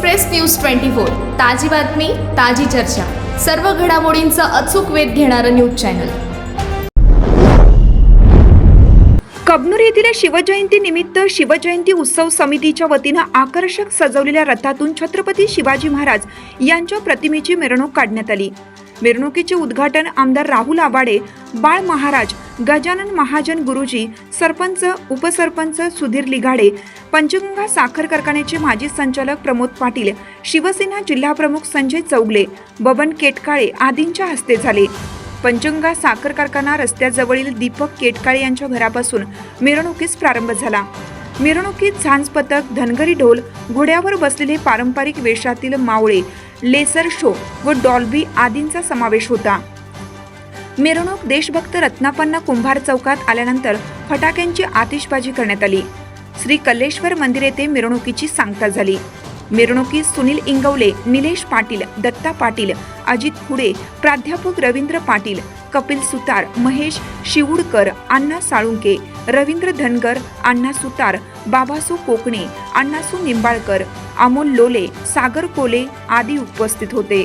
Express news twenty four. ताजी बातमी ताजी चर्चा. सर्व घडामोडींचा अचूक वेध घेणारं न्यूज चॅनल. कबनूर येथील शिवजयंती निमित्त शिवजयंती उत्सव समितीच्या वतीनं आकर्षक सजवलेल्या रथातून छत्रपती शिवाजी महाराज यांच्या प्रतिमेची मिरवणूक काढण्यात आली. मिरवणुकीचे उद्घाटन आमदार राहुल आवाडे बाळ महाराज गजानन महाजन गुरुजी सरपंच उपसरपंच सुधीर लिघाडे पंचगंगा साखर कारखान्याचे माजी संचालक प्रमोद पाटील शिवसेना जिल्हाप्रमुख संजय चौगले बबन केटकाळे आदींच्या हस्ते झाले. पंचगंगा साखर कारखाना रस्त्याजवळील दीपक केटकाळे यांच्या घरापासून मिरवणुकीस प्रारंभ झाला. मिरवणुकीत झांज पथक धनगरी ढोल घोड्यावर बसलेले पारंपरिक वेशातील मावळे लेसर शो व डॉल्बी आदींचा समावेश होता. मिरवणूक देशभक्त रत्नापन्ना कुंभार चौकात आल्यानंतर फटाक्यांची आतिषबाजी करण्यात आली. श्री कल्लेश्वर मंदिर येथे मिरवणुकीची सांगता झाली. मिरवणुकीत सुनील इंगवले निलेश पाटील दत्ता पाटील अजित खुडे प्राध्यापक रवींद्र पाटील कपिल सुतार महेश शिवुडकर अण्णा साळुंके रवींद्र धनगर अण्णा सुतार बाबासू कोकणे अण्णासू निंबाळकर अमोल लोले सागर कोले आदी उपस्थित होते.